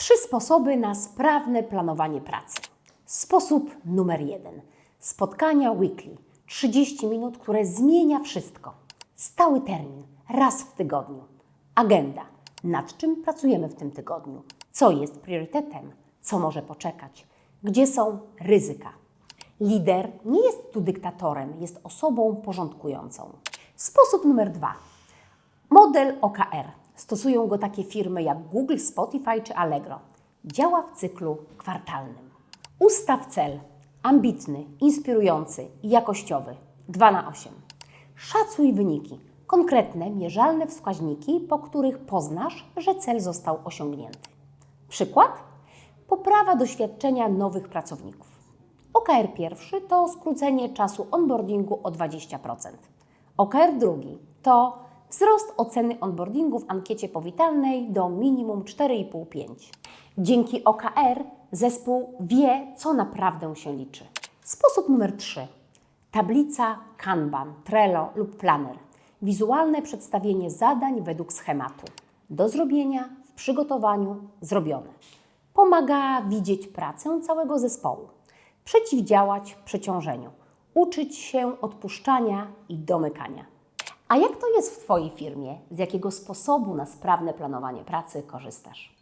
Trzy sposoby na sprawne planowanie pracy. Sposób numer jeden. Spotkania weekly. 30 minut, które zmienia wszystko. Stały termin, raz w tygodniu. Agenda. Nad czym pracujemy w tym tygodniu? Co jest priorytetem? Co może poczekać? Gdzie są ryzyka? Lider nie jest tu dyktatorem, jest osobą porządkującą. Sposób numer dwa. Model OKR. Stosują go takie firmy jak Google, Spotify czy Allegro. Działa w cyklu kwartalnym. Ustaw cel ambitny, inspirujący i jakościowy 2 na 8. Szacuj wyniki, konkretne, mierzalne wskaźniki, po których poznasz, że cel został osiągnięty. Przykład? Poprawa doświadczenia nowych pracowników. OKR pierwszy to skrócenie czasu onboardingu o 20%. OKR drugi to wzrost oceny onboardingu w ankiecie powitalnej do minimum 4,5-5. Dzięki OKR zespół wie, co naprawdę się liczy. Sposób numer 3. Tablica Kanban, Trello lub Planner. Wizualne przedstawienie zadań według schematu. Do zrobienia, w przygotowaniu, zrobione. Pomaga widzieć pracę całego zespołu, przeciwdziałać przeciążeniu, uczyć się odpuszczania i domykania. A jak to jest w Twojej firmie? Z jakiego sposobu na sprawne planowanie pracy korzystasz?